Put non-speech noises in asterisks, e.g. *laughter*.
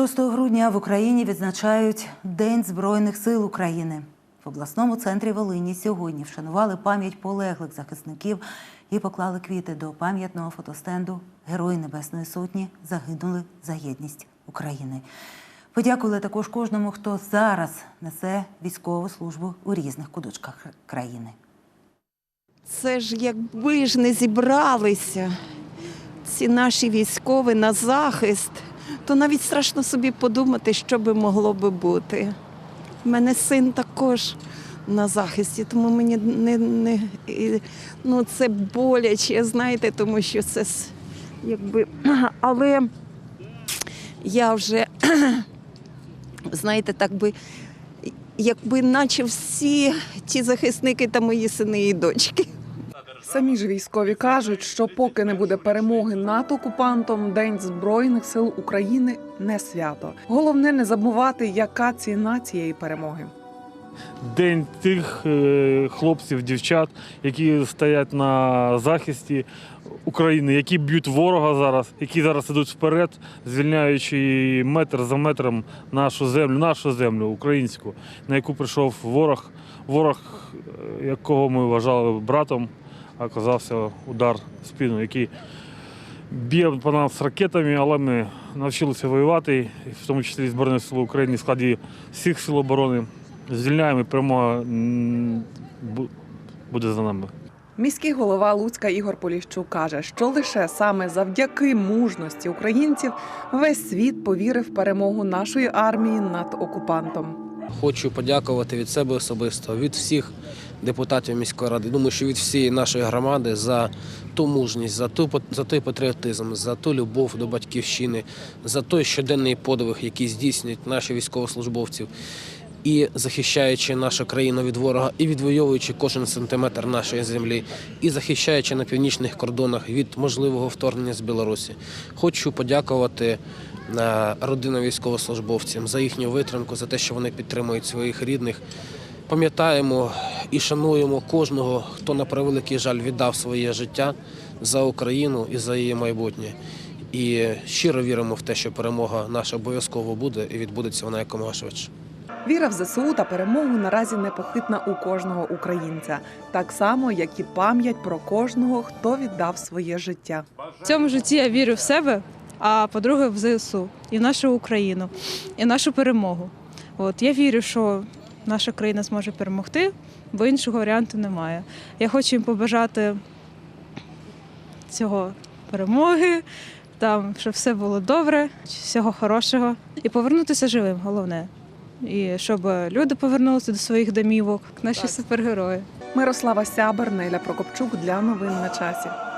6 грудня в Україні відзначають День Збройних сил України. В обласному центрі Волині сьогодні вшанували пам'ять полеглих захисників і поклали квіти до пам'ятного фотостенду Герої Небесної Сотні загинули за єдність України. Подякували також кожному, хто зараз несе військову службу у різних куточках країни. Це ж якби ж не зібралися ці наші військові на захист, то навіть страшно собі подумати, що би могло би бути. У мене син також на захисті, тому мені не, не ну, це боляче, знаєте, тому що це якби. *clears throat* Але я вже, *clears throat* знаєте, так би, якби наче всі ті захисники та мої сини і дочки. Самі ж військові кажуть, що поки не буде перемоги над окупантом, День Збройних сил України не свято. Головне не забувати, яка ціна цієї перемоги. День тих е, хлопців, дівчат, які стоять на захисті України, які б'ють ворога зараз, які зараз ідуть вперед, звільняючи метр за метром нашу землю, нашу землю українську, на яку прийшов ворог, ворог, е, якого ми вважали братом, оказався удар в спину, який б'є по нас ракетами, але ми навчилися воювати, в тому числі Збройні Сили України в складі всіх сил оборони. Звільняємо перемога буде за нами. Міський голова Луцька Ігор Поліщук каже, що лише саме завдяки мужності українців весь світ повірив перемогу нашої армії над окупантом. Хочу подякувати від себе особисто, від всіх депутатів міської ради. Думаю, що від всієї нашої громади за ту мужність, за ту за той патріотизм, за ту любов до батьківщини, за той щоденний подвиг, який здійснюють наші військовослужбовці. І захищаючи нашу країну від ворога, і відвоюючи кожен сантиметр нашої землі, і захищаючи на північних кордонах від можливого вторгнення з Білорусі. Хочу подякувати родинам військовослужбовцям за їхню витримку, за те, що вони підтримують своїх рідних. Пам'ятаємо і шануємо кожного, хто на превеликий жаль віддав своє життя за Україну і за її майбутнє. І щиро віримо в те, що перемога наша обов'язково буде і відбудеться вона якомога швидше. Віра в ЗСУ та перемогу наразі непохитна у кожного українця, так само як і пам'ять про кожного, хто віддав своє життя. В цьому житті я вірю в себе, а по-друге, в ЗСУ і в нашу Україну, і в нашу перемогу. От я вірю, що наша країна зможе перемогти, бо іншого варіанту немає. Я хочу їм побажати цього перемоги, там, щоб все було добре, всього хорошого. І повернутися живим, головне. І щоб люди повернулися до своїх домівок, наші супергерої. Мирослава Сябер, Неля Прокопчук для новин на часі.